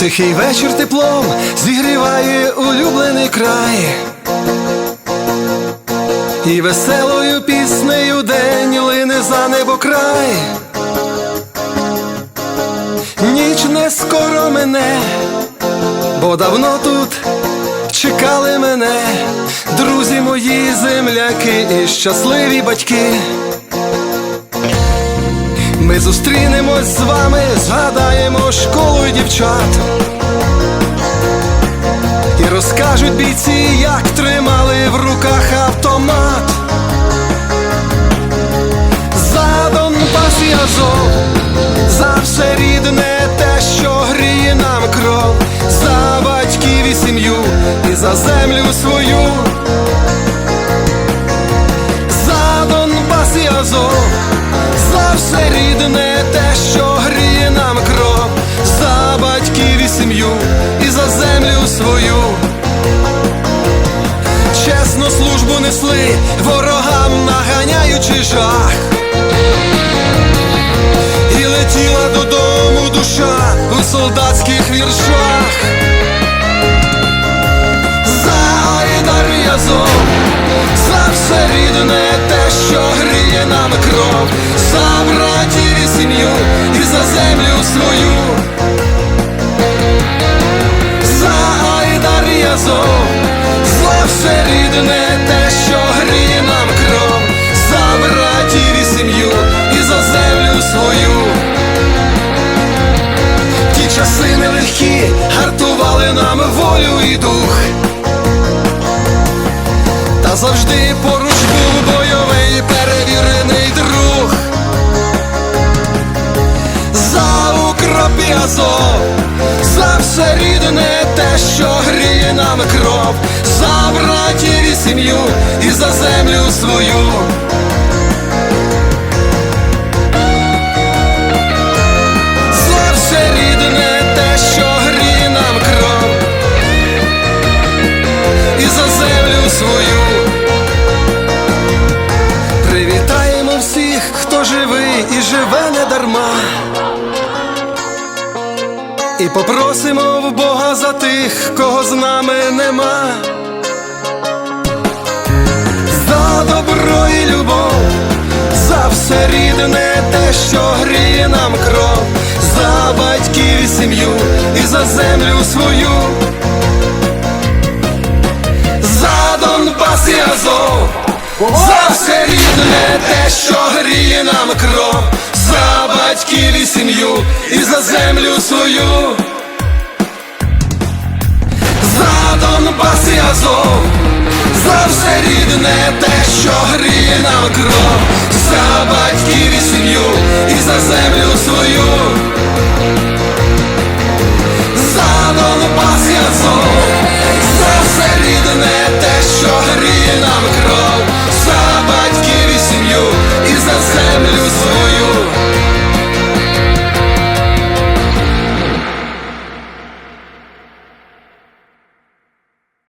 Тихий вечір теплом зігріває улюблений край. І веселою піснею день лине за небо край. Ніч не скоро мене, бо давно тут чекали мене, друзі мої земляки і щасливі батьки. Ми зустрінемось з вами, згадаємо школу і дівчат. І розкажуть бійці, як тримали в руках автомат. За Донбас і Азов, за все рідне те, що гріє нам кров, за батьків і сім'ю і за землю свою. За Донбас і Азов, те, що гріє нам кров, за батьків і сім'ю і за землю свою. Чесно службу несли, ворогам наганяючи жах. І летіла додому душа у солдатських віршах. За Айдар і Азов, за все рідне те, що гріє нам кров, за братів сім'ю і за землю свою. За Айдар і Азов, за все рідне те, що гріє нам кров, за братів і сім'ю і за землю свою. Ті часи нелегкі гартували нам волю і дух. Та завжди поруч був бойовий і Азов, за все рідне те, що гріє нам кров, за братів і сім'ю і за землю свою. За все рідне те, що гріє нам кров, і за землю свою. Привітаємо всіх, хто живий і живе не дарма. І попросимо в Бога за тих, кого з нами нема. За добро і любов, за все рідне те, що гріє нам кров, за батьків і сім'ю і за землю свою. За Донбас і Азов, за все рідне те, що гріє нам кров, за батьків і сім'ю і за землю свою. Рідне те, що гріє нам кров, за батьків і сім'ю і за землю свою.